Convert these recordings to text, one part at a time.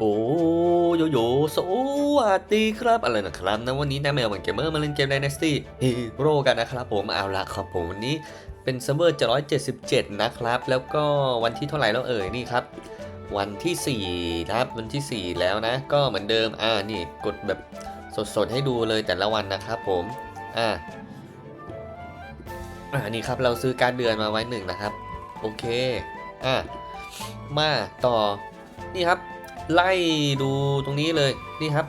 โอ้โยโยสวัสดีครับอะไรนะครับนะวันนี้นายแมวเหมือนเกมเมอร์มาเล่นเกม Dynasty Hero กันนะครับผมเอาละครับผมวันนี้เป็นเซิร์ฟเวอร์777 นะครับ แล้วก็วันที่เท่าไหร่แล้วเอ่ยนี่ครับ วันที่ 4 นะครับ วันที่ 4 แล้วนะ ก็เหมือนเดิมอ่านี่กดแบบสดๆให้ดูเลยแต่ละวันนะครับผมอ่าอ่านี่ครับเราซื้อการเดือนมาไว้หนึ่งนะครับ โอเคอะมาต่อนี่ครับ ไล่ดูตรงนี้เลยนี่ครับ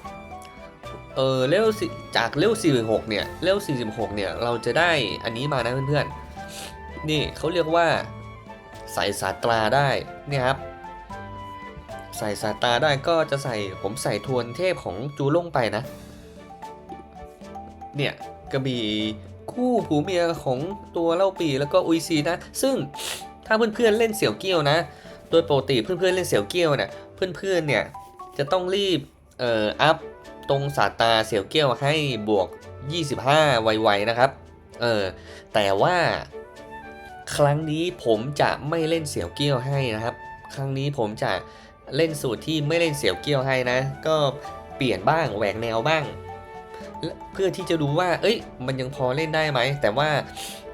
เออเลเวลจากเลเวล46เนี่ยเลเวล46เนี่ยเราจะได้อันนี้มานะเพื่อนๆนี่เขาเรียกว่าใส่สาตราได้นี่ครับ ใส่สาตราได้ก็จะใส่ผมใส่ทวนเทพของจูล่งไปนะ เนี่ยกระบี่คู่ผัวเมียของตัวเล่าปีแล้วก็อุยซีนะ ซึ่งถ้าเพื่อนๆเล่นเสี่ยวเกี้ยวนะ โดยปกติเพื่อนๆเล่นเสี่ยวเกี้ยวเนี่ย เพื่อนๆเนี่ยจะต้องรีบเอ่ออัพตรงสาตาเสี่ยวเกี้ยวให้บวก 25 ไวๆนะครับเออแต่ว่าครั้งนี้ผมจะไม่เล่นเสี่ยวเกี้ยวให้นะครับ ครั้งนี้ผมจะเล่นสูตรที่ไม่เล่นเสี่ยวเกี้ยวให้นะ ก็เปลี่ยนบ้างแหวกแนวบ้าง เพื่อที่จะดูว่า เอ้ย มันยังพอเล่นได้ไหม แต่ว่า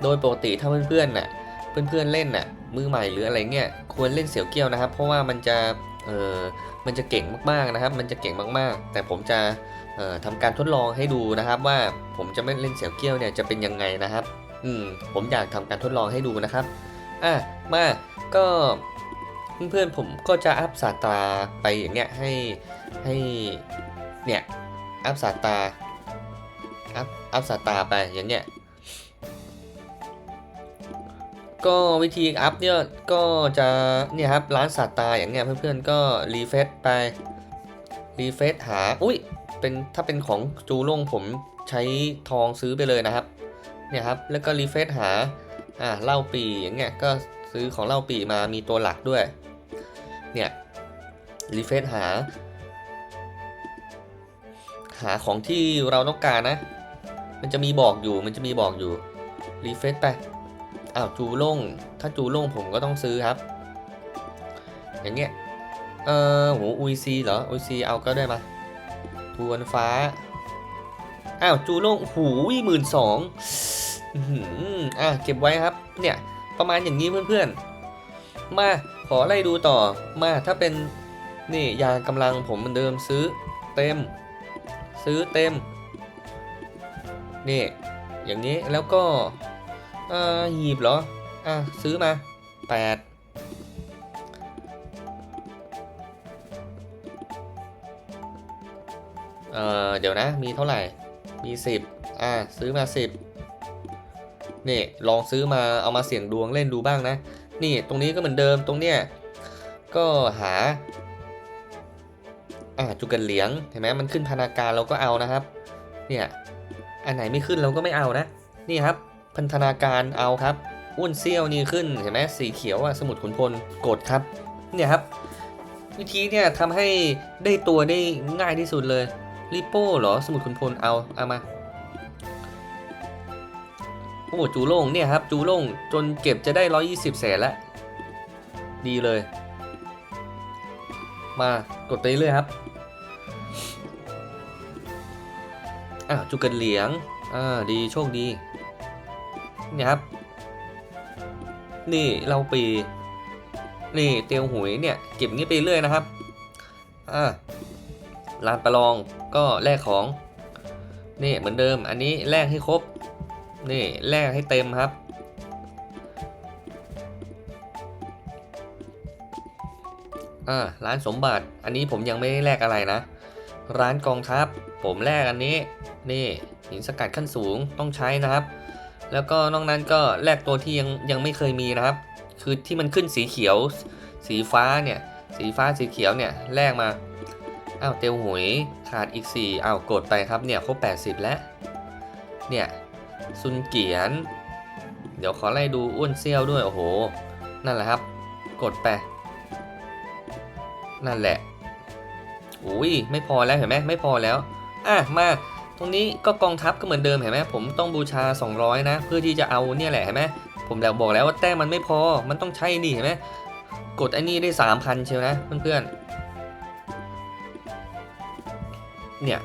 โดยปกติถ้าเพื่อนๆน่ะ เพื่อนๆเล่นน่ะ มือใหม่หรืออะไรเงี้ย ควรเล่นเสี่ยวเกี้ยวนะครับ เพราะว่ามันจะ เออมันจะเก่งมากๆนะครับ มันจะเก่งมากๆ แต่ผมจะเอ่อทำการทดลองให้ดูนะครับ ว่าผมจะไม่เล่นเสี่ยวเกี้ยวเนี่ยจะเป็นยังไงนะครับ อืมผมอยากทำการทดลองให้ดูนะครับอะมาก็เพื่อนๆผมก็จะอัพสาตราไปอย่างเงี้ยให้ให้เนี่ยอัพสาตราอัพอัพสาตราไปอย่างเงี้ย ก็วิธีอัพเนี่ยก็จะเนี่ยครับร้านสาตราอย่างเงี้ยเพื่อนๆก็รีเฟซไปรีเฟซหาอุ้ยเป็นถ้าเป็นของจูล่งผมใช้ทองซื้อไปเลยนะครับเนี่ยครับแล้วก็รีเฟซหาอ่าเหล้าปีอย่างเงี้ยก็ซื้อของเหล้าปีมามีตัวหลักด้วยเนี่ยรีเฟซหา หาของที่เราต้องการนะ มันจะมีบอกอยู่มันจะมีบอกอยู่รีเฟซไป อ้าวจูล่งถ้าจูล่งผมก็ต้องซื้อครับ อย่างเงี้ยเออโหอุยซีเหรออุยซีเอาก็ได้มาทวนฟ้าอ้าวจูล่งหูยหมื่นสองอะเก็บไว้ครับ เนี่ยประมาณอย่างนี้เพื่อนๆ มาขอไล่ดูต่อมาถ้าเป็นนี่ยากำลังผมเหมือนเดิมซื้อเต็ม ซื้อเต็ม นี่ อย่างนี้แล้วก็ อ่าหีบเหรอ อะซื้อมา8เอ่อเดี๋ยวนะมีเท่าไหร่ มี10อะซื้อมา10นี่ลองซื้อมาเอามาเสี่ยงดวงเล่นดูบ้างนะ นี่ตรงนี้ก็เหมือนเดิมตรงเนี้ยก็หาอ่าจุกันเหลียงเห็นไหมมันขึ้นพนาการเราก็เอานะครับ เนี่ยอันไหนไม่ขึ้นเราก็ไม่เอานะ นี่ครับ พันธนาการเอาครับอ้วนเซี่ยวนี่ขึ้นเห็นไหมสีเขียวอะสมุดขุนพลกดครับเนี่ยครับ วิธีเนี่ยทำให้ได้ตัวได้ง่ายที่สุดเลยริโป้เหรอสมุดขุนพลเอาเอามาโอ้จูโล่งเนี่ยครับจูโล่งจนเก็บจะได้ 120แสนแล้วดีเลย มากดไปเรื่อยครับอะจุกันเหลียงอ่าดีโชคดี เนี่ยครับ นี่เราปี นี่เตียวหุยเนี่ยเก็บงี้ไปเรื่อยนะครับอ่าลานประลองก็แลกของ นี่เหมือนเดิม อันนี้แลกให้ครบ นี่แลกให้เต็มครับ อ่าร้านสมบัติ อันนี้ผมยังไม่ได้แลกอะไรนะ ร้านกองทัพ ผมแลกอันนี้ นี่หินสกัดขั้นสูงต้องใช้นะครับ แล้วก็นอกนั้นก็แลกตัวที่ยังยังไม่เคยมีนะครับ คือที่มันขึ้นสีเขียว สีฟ้าเนี่ย สีฟ้าสีเขียวเนี่ยแลกมา อ้าวเตียวหุยขาดอีก 4อ้าวกดไปครับเนี่ยครบ 80 แล้ว เนี่ยซุนเกียน เดี๋ยวขอไล่ดูอ้วนเซี่ยวด้วย โอ้โห นั่นแหละครับ กดไป นั่นแหละอุ้ยไม่พอแล้วเห็นไหมไม่พอแล้ว อะมา ตรงนี้ก็กองทัพก็เหมือนเดิมเห็นไหมผมต้องบูชา 200 นะ เพื่อที่จะเอาเนี่ยแหละเห็นไหมผมแล้วบอกแล้วว่าแต้มมันไม่พอมันต้องใช้นี่เห็นไหมกดไอ้นี่ได้ 3,000เชียวนะเพื่อนๆเนี่ย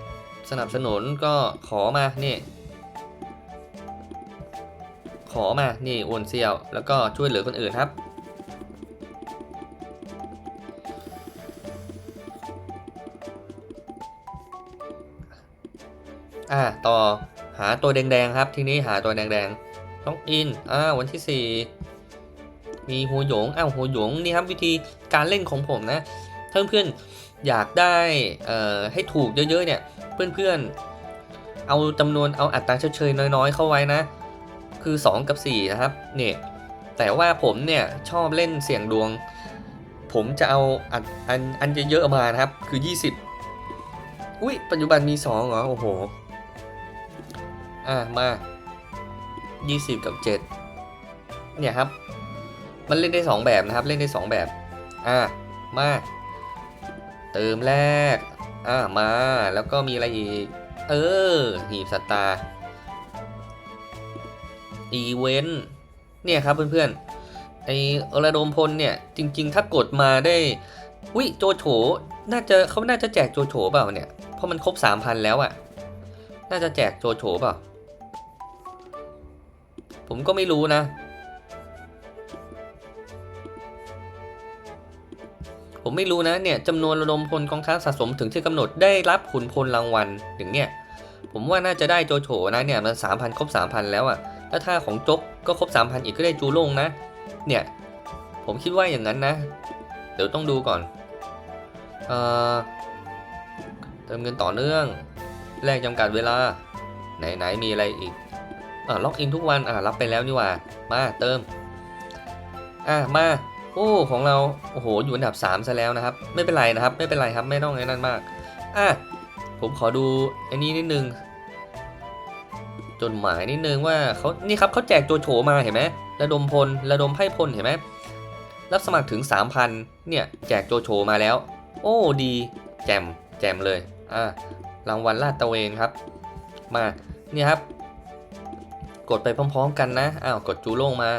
สนับสนุนก็ขอมานี่ขอมานี่โอนเซียว แล้วก็ช่วยเหลือคนอื่นครับ อ่าต่อหาตัวแดงๆครับทีนี้หาตัวแดงๆต้องอินอ่าวันที่ 4 มีหัวหยงอ้าวหัวหยงนี่ครับวิธีการเล่นของผมนะถ้าเพื่อนๆอยากได้เอ่อให้ถูกเยอะๆเนี่ยเพื่อนๆ เอาจำนวนเอาอัตราเฉยๆน้อยๆเข้าไว้นะ คือ 2 กับ 4 นะครับเนี่ยแต่ว่าผมเนี่ยชอบเล่นเสี่ยงดวง ผมจะเอาอันอันอันเยอะๆมานะครับคือ 20 อุ้ยปัจจุบันมี 2 เหรอ โอ้โห อะมา 20 กับ 7 เนี่ยครับ มันเล่นได้ 2 แบบนะครับ เล่นได้ 2 แบบ อะมา เติมแรก อะมา แล้วก็มีอะไรอีก เออ หีบสตาร์อีเวนต์ เนี่ยครับเพื่อนๆ ไอระดมพลเนี่ย จริง ๆ ถ้ากดมาได้ วิโจโฉ น่าจะเขาน่าจะแจกโจโฉเปล่าเนี่ย เพราะมันครบ 3,000 แล้วอะ่ะ น่าจะแจกโจโฉเปล่า ผมก็ไม่รู้นะ ผมไม่รู้นะเนี่ยจำนวนระดมพลกองทัพสะสมถึงที่กำหนดได้รับขุนพลรางวัลอย่างเนี่ยผมว่าน่าจะได้โจโฉนะเนี่ยมัน3,000ครบ3,000แล้วอะ่ะแล้วถ้าของจกก็ครบ3,000อีกก็ได้จูลงนะ เนี่ย ผมคิดว่าอย่างนั้นนะ เดี๋ยวต้องดูก่อนเอ่อเติมเงินต่อเนื่อง แลกจำกัดเวลา ไหนไหนมีอะไรอีก อ่าล็อกอินทุกวันอ่ารับไปแล้วนี่หว่ามาเติมอ่ามาโอ้ของเราโอ้โหอยู่อันดับ3ซะแล้วนะครับ ไม่เป็นไรนะครับ ไม่เป็นไรครับไม่ต้องไอ้นั่นมากอะผมขอดูไอ้นี้นิดนึงจดหมายนิดนึงว่าเขานี่ครับเขาแจกโจโฉมาเห็นไหมระดมพลระดมไพ่พลเห็นไหมรับสมัครถึง 3,000เนี่ยแจกโจโฉมาแล้ว โอ้ดี แจมแจมเลยอ่ารางวัลลาดตะเวนครับ มาเนี่ยครับ กดไปพร้อม ๆ กันนะ อ้าว กดจูโล่งมา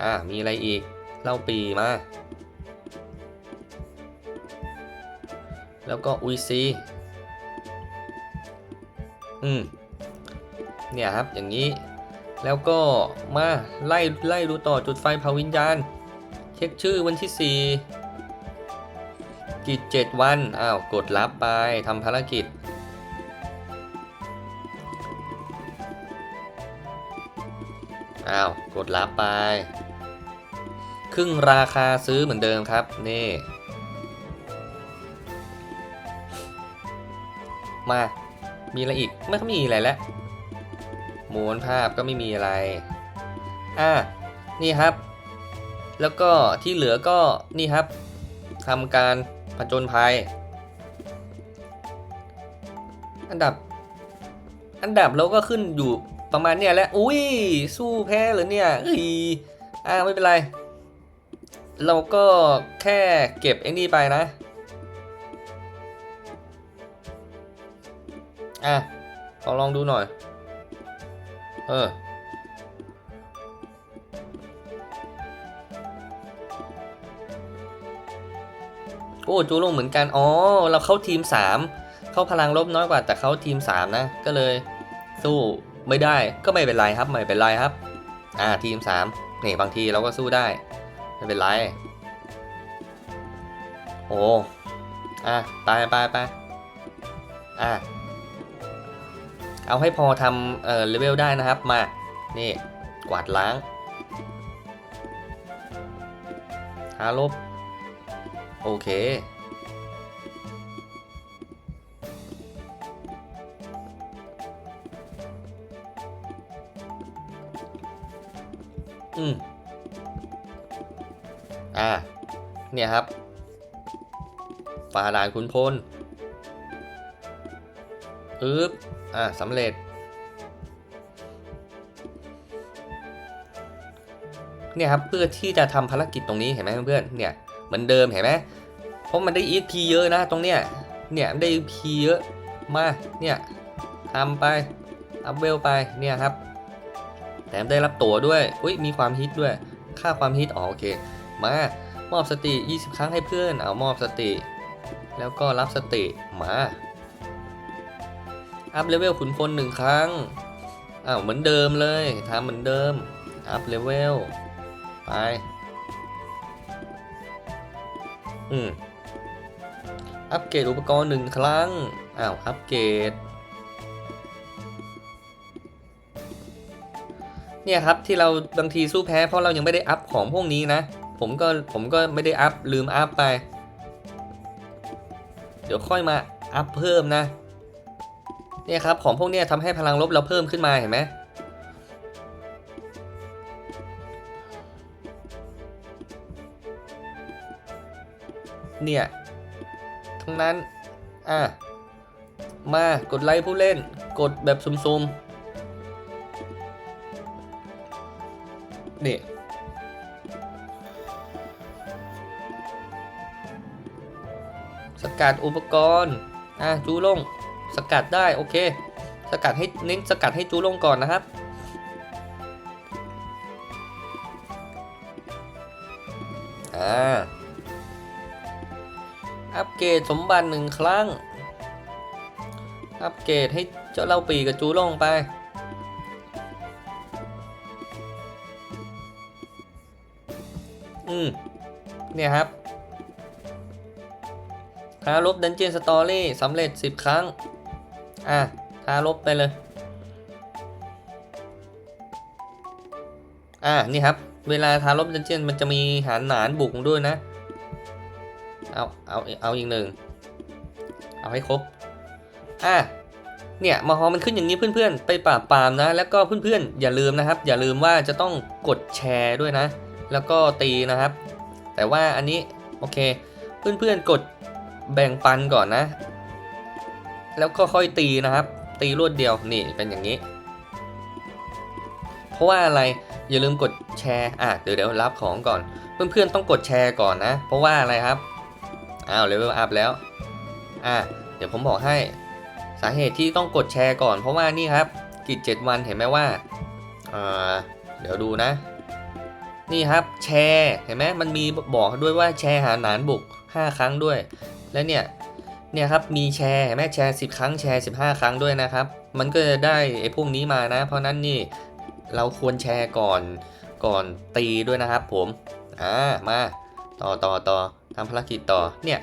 อ่า มีอะไรอีก เล่าปีมา แล้วก็อุยซี อืม เนี่ยครับ อย่างนี้ แล้วก็มาไล่ไล่ดูต่อจุดไฟเผาวิญญาณ เช็คชื่อวันที่ 4 กิจ 7 วัน อ้าว กดรับไปทำภารกิจ อ้าว กดรับไป ครึ่งราคาซื้อเหมือนเดิมครับ นี่ มา มีอะไรอีก ไม่มีอะไรแล้วม้วนภาพก็ไม่มีอะไร อะนี่ครับ แล้วก็ที่เหลือก็นี่ครับทำการ จญภัย อันดับ อันดับเราก็ขึ้นอยู่ประมาณเนี้ยแหละ อุ้ย สู้แพ้เหรอเนี่ยเอ้ยอ่าไม่เป็นไร เราก็แค่เก็บไอ้นี่ไปนะ อะลอลองดูหน่อย เออ อ้จูลงเหมือนกัน อ๋อ เราเข้าทีม 3 เข้าพลังลบน้อยกว่าแต่เข้าทีม 3 นะ ก็เลยสู้ไม่ได้ก็ไม่เป็นไรครับไม่เป็นไรครับ อ่าทีม 3 นี่บางทีเราก็สู้ได้ ไม่เป็นไร โอ้ อะไปไปไปอะเอาให้พอทำเอ่อเลเวลได้นะครับมา นี่กวาดล้างหาลบ โอเค อืม อ่า เนี่ยครับฝ่าด่านคุณพลอึ๊บ อ่าสำเร็จ เนี่ยครับ เพื่อที่จะทำภารกิจตรงนี้เห็นไหมเพื่อนๆเนี่ย เหมือนเดิมเห็นไหมเพราะมันได้ EXP เยอะนะตรงเนี้ย เนี่ยได้ EXP เยอะมา เนี่ยทำไป อัพเวลไป เนี่ยครับ แถมได้รับตั๋วด้วย อุ้ยมีความฮิตด้วย ค่าความฮิต อ๋อโอเค มามอบสติ 20 ครั้งให้เพื่อน เอามอบสติ แล้วก็รับสติ มา อัพเลเวลขุนพลหนึ่งครั้งอ้าวเหมือนเดิมเลยทำเหมือนเดิม อัพเลเวล ไป อืมอัปเกรดอุปกรณ์หนึ่งครั้ง อ้าว อัปเกรด เนี่ยครับที่เราบางทีสู้แพ้เพราะเรายังไม่ได้อัพของพวกนี้นะ ผมก็ผมก็ไม่ได้อัพลืมอัพไป เดี๋ยวค่อยมาอัพเพิ่มนะ เนี่ยครับของพวกเนี้ยทำให้พลังลบเราเพิ่มขึ้นมาเห็นไหม เนี่ย ทั้งนั้น อะ มากดไลค์ผู้เล่น กดแบบซุ่มๆนี่สกัดอุปกรณ์ อะ จูลง สกัดได้ โอเค สกัดให้เน้นสกัดให้จูลงก่อนนะครับ เกรดสมบัติหนึ่งครั้ง อัปเกรดให้เจ้าเล่าปีกับจูลงไป อืม เนี่ยครับทาลบดันเจียนสตอรี่สำเร็จ 10 ครั้ง อะทาลบไปเลย อะนี่ครับ เวลาทาลบดันเจียนมันจะมีหารหนานบุกด้วยนะ เอาเอาเอาอีกหนึ่งเอาให้ครบอะเนี่ยมอฮอมันขึ้นอย่างนี้เพื่อนๆ ไปปราบปรามนะ แล้วก็เพื่อนๆ อย่าลืมนะครับ อย่าลืมว่าจะต้องกดแชร์ด้วยนะ แล้วก็ตีนะครับ แต่ว่าอันนี้โอเค เพื่อนๆกดแบ่งปันก่อนนะ แล้วก็ค่อยตีนะครับ ตีรวดเดียวนี่เป็นอย่างนี้ เพราะว่าอะไรอย่าลืมกดแชร์อะเดี๋ยวเดี๋ยวรับของก่อน เพื่อนๆต้องกดแชร์ก่อนนะ เพราะว่าอะไรครับ อ้าวเลเวลอัพแล้วอะเดี๋ยวผมบอกให้สาเหตุที่ต้องกดแชร์ก่อนเพราะว่านี่ครับ กิจ 7 วันเห็นไหมว่าเดี๋ยวดูนะ นี่ครับแชร์เห็นไหมมันมีบอกด้วยว่าแชร์หาหนานบุก 5 ครั้งด้วย และเนี่ยเนี่ยครับมีแชร์เห็นไหมแชร์ 10 ครั้งแชร์ 15 ครั้งด้วยนะครับ มันก็จะได้ไอ้พวกนี้มานะ เพราะนั้นนี่เราควรแชร์ก่อนก่อนตีด้วยนะครับผมอ่ามา ต่อต่อต่อทำภารกิจต่อเนี่ย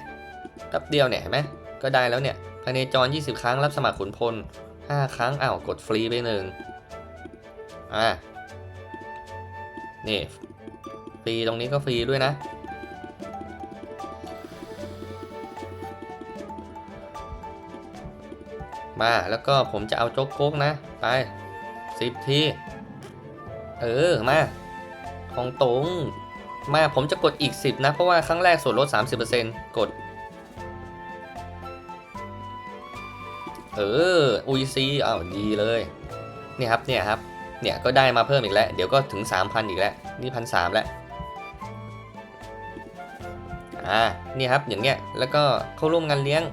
แป๊บเดียวเนี่ยเห็นไหมก็ได้แล้วเนี่ยพเนจร 20 ครั้งรับสมัครขุนพล 5 ครั้งอ้าวกดฟรีไปหนึ่งอ่านี่ฟรีตรงนี้ก็ฟรีด้วยนะมาแล้วก็ผมจะเอาโจ๊กโก๊กนะ ไปสิบที เออ มา ของตรง มาผมจะกดอีก 10 นะ เพราะว่าครั้งแรกส่วนลด 30%กด เอออุยซีอ้าวดีเลยเนี่ยครับเนี่ยครับเนี่ยก็ได้มาเพิ่มอีกแล้ว เดี๋ยวก็ถึง 3,000 อีกแล้ว นี่พันสามแล้วอ่านี่ครับอย่างเงี้ยแล้วก็เข้าร่วมงานเลี้ยง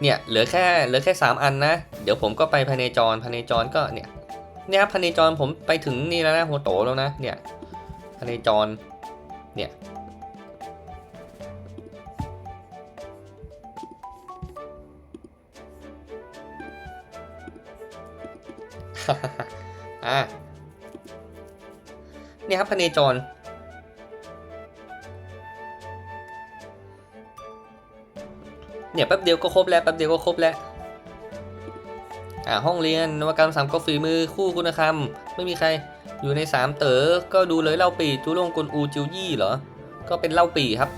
เนี่ยเหลือแค่เหลือแค่ 3 อันนะ เดี๋ยวผมก็ไปพเนจรพเนจรก็เนี่ยเนี่ยครับพเนจรผมไปถึงนี่แล้วนะหัวโตแล้วนะเนี่ย พเนจรเนี่ยอ่าเนี่ยครับพเนจร เนี่ยแป๊บเดียวก็ครบแล้วแป๊บเดียวก็ครบแล้วอ่าห้องเรียนนวัตกรรมสามก็ฝีมือคู่คุณธรรมไม่มีใคร อยู่ในสามเต๋อก็ดูเลยเล่าปีจูลงกลอูจิวยี่เหรอ ก็เป็นเล่าปีครับ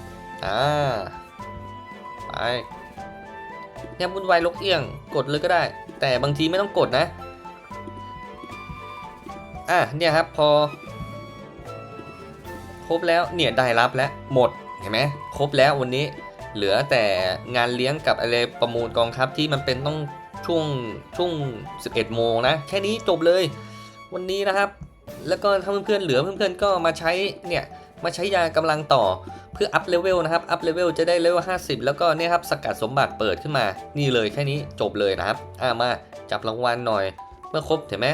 อ่า ไปเนี่ยวุ่นวายลกเอียง กดเลยก็ได้ แต่บางทีไม่ต้องกดนะ อะเนี่ยครับพอ ครบแล้วเนี่ยได้รับแล้วหมดเห็นไหมครบแล้ววันนี้ เหลือแต่งานเลี้ยงกับอะไรประมูลกองทัพที่มันเป็นต้องช่วงช่วง 11 โมงนะ แค่นี้จบเลย วันนี้นะครับ แล้วก็ถ้าเพื่อนๆเหลือเพื่อนๆก็มาใช้เนี่ยมาใช้ยากำลังต่อเพื่ออัพเลเวลนะครับอัพเลเวลจะได้เลเวล50 แล้วก็เนี่ยครับสกัดสมบัติเปิดขึ้นมา นี่เลยแค่นี้จบเลยนะครับอ่ามาจับรางวัลหน่อย เมื่อครบเห็นไหม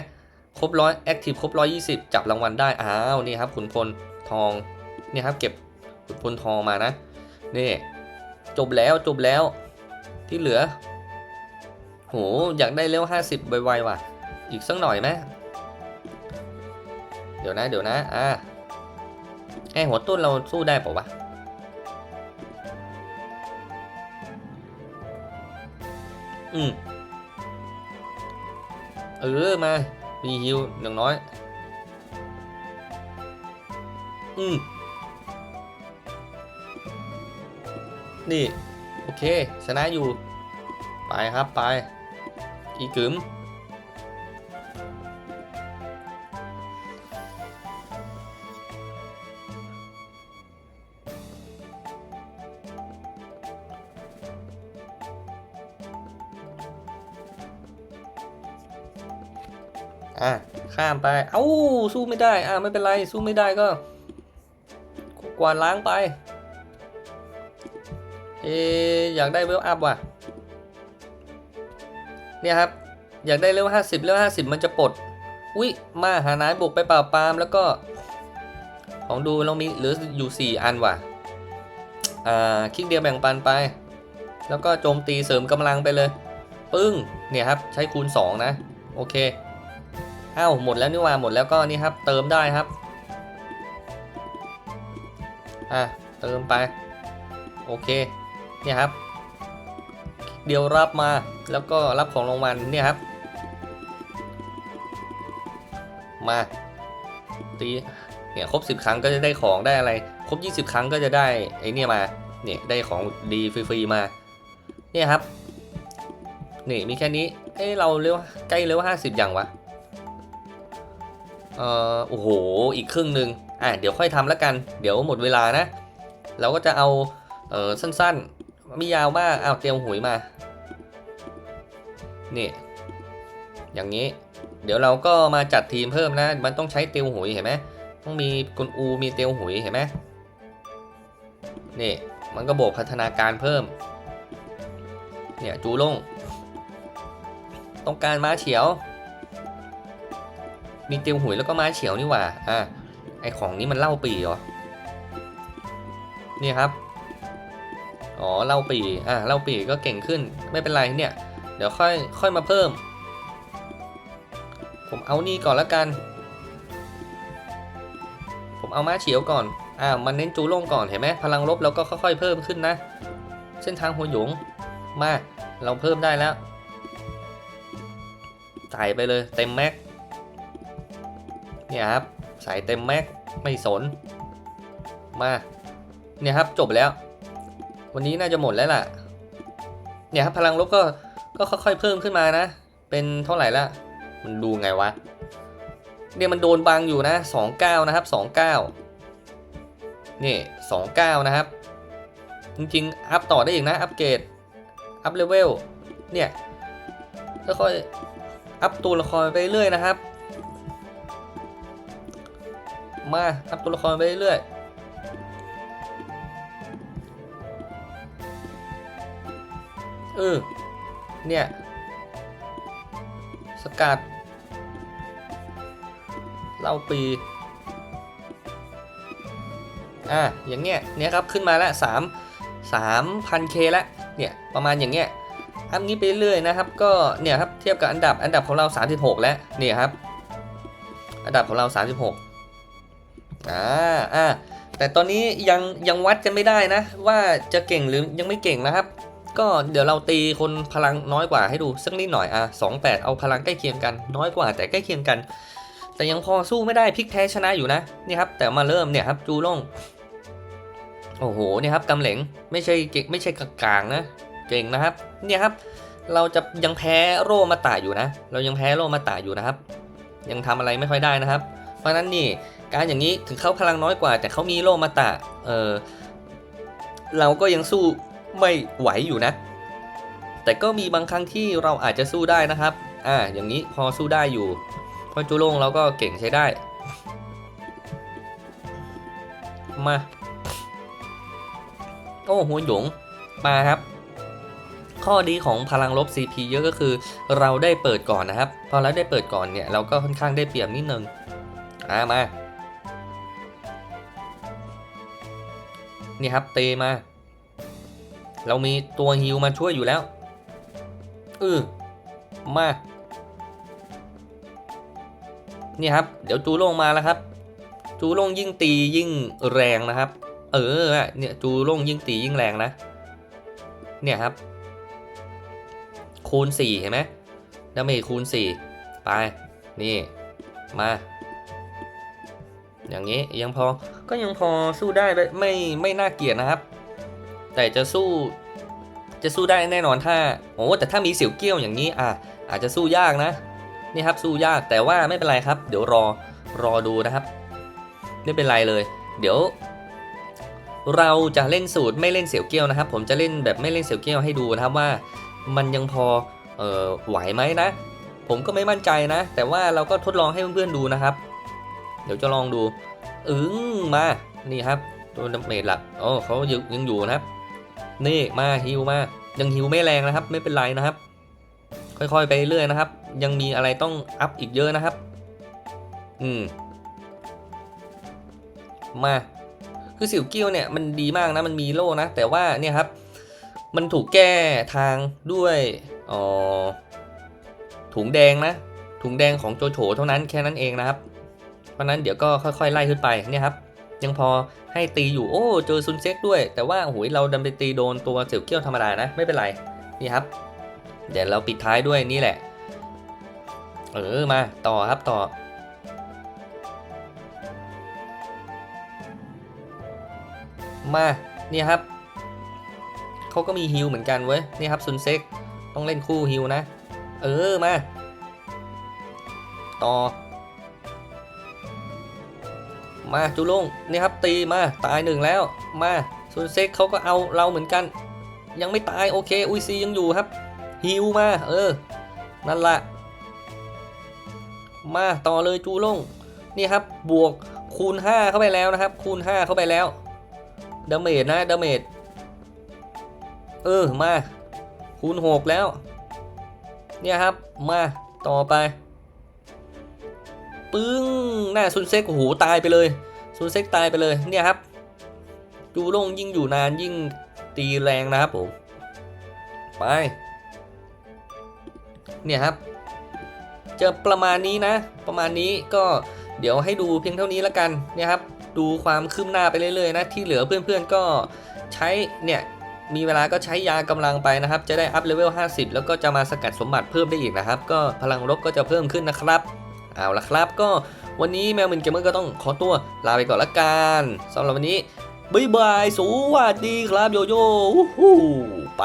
ครบร้อยแอคทีฟครบร้อยยี่สิบจับรางวัลได้อ้าวนี่ครับขุนพลทองนี่ครับเก็บขุดพลทองมานะนี่จบแล้วจบแล้วที่เหลือ โหอยากได้เลเวลห้าสิบไวๆว่ะ อีกสักหน่อยไหม เดี๋ยวนะ เดี๋ยวนะ อ่าไอหัวตุ้นเราสู้ได้ปะวะ อืม เออ มามีฮิวอย่างน้อย อืม นี่ โอเค ชนะอยู่ ไปครับ ไป อีกึม อะข้ามไปเอ้าสู้ไม่ได้อะไม่เป็นไรสู้ไม่ได้ก็ กวาดล้างไปเออยากได้เวลอัพว่ะเนี่ยครับอยากได้เลเวลห้าสิบเลเวลห้าสิบมันจะปลดอุ้ยมาหานายบุกไปปราปามแล้วก็ของดูเรามีเหลืออยู่สี่อันว่ะอ่าคลิกเดียวแบ่งปันไป แล้วก็โจมตีเสริมกำลังไปเลย ปึ้งเนี่ยครับใช้คูณ 2 นะ โอเค อ้าวหมดแล้วนี่ว่าหมดแล้วก็นี่ครับ เติมได้ครับอะเติมไป โอเคเนี่ยครับ เดี๋ยวรับมาแล้วก็รับของรางวัลเนี่ยครับ มาตีเนี่ยครบ 10 ครั้งก็จะได้ของได้อะไร ครบ 20 ครั้งก็จะได้ไอ้เนี่ยมาเนี่ยได้ของดีฟรีๆมาเนี่ยครับนี่มีแค่นี้เอ้เราเร็วใกล้เร็ว50อย่างวะ เอ่อโอ้โห อีกครึ่งหนึ่งอะเดี๋ยวค่อยทำแล้วกัน เดี๋ยวหมดเวลานะ เราก็จะเอา เออสั้นๆ ไม่ยาวมากเอาเตรียมหุยมา นี่ อย่างนี้ เดี๋ยวเราก็มาจัดทีมเพิ่มนะ มันต้องใช้เตียวหุยเห็นไหมต้องมีกุนอู มีเตียวหุยเห็นไหมนี่ มันก็บวกพัฒนาการเพิ่ม เนี่ย จูลง ต้องการม้าเฉียว มีเตียวหุยแล้วก็ม้าเฉียวนี่หว่า อะ ไอของนี้มันเล่าปีเหรอ นี่ครับ อ๋อเล่าปี อะเล่าปีก็เก่งขึ้น ไม่เป็นไรเนี่ย เดี๋ยวค่อยค่อยมาเพิ่ม ผมเอานี่ก่อนแล้วกัน ผมเอาม้าเฉียวก่อน อ่ามันเน้นจูโล่งก่อนเห็นไหมพลังลบเราก็ค่อยๆเพิ่มขึ้นนะ เส้นทางหัวหยง มา เราเพิ่มได้แล้วใส่ไปเลยเต็มแม็ก เนี่ยครับใส่เต็มแม็กไม่สน มาเนี่ยครับจบแล้ว วันนี้น่าจะหมดแล้วล่ะ เนี่ยครับพลังลบก็ก็ค่อยๆเพิ่มขึ้นมานะ เป็นเท่าไหร่ละมันดูไงวะเนี่ยมันโดนบังอยู่นะ29นะครับ29นี่29นะครับ จริงๆ อัพต่อได้อีกนะ อัพเกรด อัพเลเวล เนี่ยค่อยๆอัพตัวละครไปเรื่อยนะครับ มาอัพตัวละครไปเรื่อยเออ เนี่ย สกัดเล่าปี อะ อย่างเงี้ย เนี่ยครับ ขึ้นมาแล้วสามสามพันเคแล้วเนี่ย ประมาณอย่างเงี้ยอัพนี้ไปเรื่อยนะครับ ก็ เนี่ยครับ เทียบกับอันดับ อันดับของเรา 36 แล้ว เนี่ยครับ อันดับของเรา 36 อ่าอ่าแต่ตอนนี้ยังยังวัดกันไม่ได้นะ ว่าจะเก่งหรือยังไม่เก่งนะครับ ก็เดี๋ยวเราตีคนพลังน้อยกว่าให้ดูสักนิดหน่อยอะสองแปดเอาพลังใกล้เคียงกัน น้อยกว่าแต่ใกล้เคียงกัน แต่ยังพอสู้ไม่ได้พลิกแพ้ชนะอยู่นะนี่ครับ แต่มาเริ่มเนี่ยครับจูล่งโอ้โหเนี่ยครับกำเหลงไม่ใช่เก่งไม่ใช่กลางนะเก่งนะครับ เนี่ยครับ เราจะยังแพ้โรมาตาอยู่นะ เรายังแพ้โรมาตาอยู่นะครับ ยังทำอะไรไม่ค่อยได้นะครับ เพราะฉะนั้นนี่ การอย่างนี้ถึงเขาพลังน้อยกว่า แต่เขามีโรมาตาเออเราก็ยังสู้ไม่ไหวอยู่นะ แต่ก็มีบางครั้งที่เราอาจจะสู้ได้นะครับ อ่า อย่างนี้พอสู้ได้อยู่ เพราะจูโล่งเราก็เก่งใช้ได้ มา โอ้หัวหยง มาครับ ข้อดีของพลังลบ CP เยอะก็คือ เราได้เปิดก่อนนะครับ พอเราได้เปิดก่อนเนี่ย เราก็ค่อนข้างได้เปรียบนิดนึง อ่ามา นี่ครับเตมา เรามีตัวฮิวมาช่วยอยู่แล้วเออมา นี่ครับ เดี๋ยวจูโล่งมาแล้วครับ จูโล่งยิ่งตียิ่งแรงนะครับ เออเนี่ยจูโล่งยิ่งตียิ่งแรงนะ เนี่ยครับ คูณ4เห็นไหมดาเมจคูณ4ไป นี่ มา อย่างนี้ยังพอก็ยังพอสู้ได้ไม่ไม่ไม่น่าเกลียดนะครับ แต่จะสู้จะสู้ได้แน่นอนถ้าโอ้แต่ถ้ามีเสี่ยวเกี้ยวอย่างนี้อะอาจจะสู้ยากนะ นี่ครับสู้ยากแต่ว่าไม่เป็นไรครับ เดี๋ยวรอรอดูนะครับ ไม่เป็นไรเลย เดี๋ยว เราจะเล่นสูตรไม่เล่นเสี่ยวเกี้ยวนะครับ ผมจะเล่นแบบไม่เล่นเสี่ยวเกี้ยวให้ดูนะครับว่า มันยังพอเอ่อไหวไหมนะ ผมก็ไม่มั่นใจนะ แต่ว่าเราก็ทดลองให้เพื่อนๆดูนะครับ เดี๋ยวจะลองดูอึ้งมานี่ครับ ตัวดาเมจหลักโอ๋อเขายังยังอยู่นะครับ นี่มาฮิวมายังฮิวไม่แรงนะครับ ไม่เป็นไรนะครับ ค่อยๆไปเรื่อยนะครับ ยังมีอะไรต้องอัพอีกเยอะนะครับ อืมมาคือสิวกิ้วเนี่ยมันดีมากนะมันมีโล่นะ แต่ว่าเนี่ยครับ มันถูกแก้ทางด้วยอ๋อถุงแดงนะถุงแดงของโจโฉเท่านั้นแค่นั้นเองนะครับ เพราะนั้นเดี๋ยวก็ค่อยๆไล่ขึ้นไปเนี่ยครับยังพอให้ตีอยู่โอ้เจอซุนเซ็กด้วย แต่ว่าโอ้ยเราดันไปตีโดนตัวเสี่ยวเกี้ยวธรรมดานะไม่เป็นไรนี่ครับ เดี๋ยวเราปิดท้ายด้วยนี่แหละ เออมาต่อครับต่อมาเนี่ยครับเขาก็มีฮิลเหมือนกันเว้ยนี่ครับซุนเซ็กต้องเล่นคู่ฮิลนะ เออมาต่อ มาจูลงนี่ครับตีมาตายหนึ่งแล้ว มาซุนเซ็กเขาก็เอาเราเหมือนกัน ยังไม่ตายโอเคอุยซียังอยู่ครับฮิวมาเออ นั่นละมาต่อเลยจูลงนี่ครับบวกคูณ 5 เข้าไปแล้วนะครับ คูณ 5 เข้าไปแล้วดาเมจนะดาเมจเออมาคูณ 6 แล้ว เนี่ยครับมาต่อไป ปึ้งหน้าซุนเซ็กโอ้โหตายไปเลยซุนเซ็กตายไปเลยเนี่ยครับจูลงยิ่งอยู่นานยิ่งตีแรงนะครับผมไปเนี่ยครับจะประมาณนี้นะ ประมาณนี้ก็เดี๋ยวให้ดูเพียงเท่านี้แล้วกันเนี่ยครับดูความคืบหน้าไปเรื่อยๆนะที่เหลือเพื่อนๆก็ใช้เนี่ยมีเวลาก็ใช้ยากำลังไปนะครับ จะได้อัพเลเวล 50 แล้วก็จะมาสกัดสมบัติเพิ่มได้อีกนะครับ ก็พลังรบก็จะเพิ่มขึ้นนะครับ เอาละครับก็วันนี้แมวมินเกมเมอร์ก็ต้องขอตัวลาไปก่อนละกันสำหรับวันนี้บ๊ายบายสวัสดีครับโยโย่ไป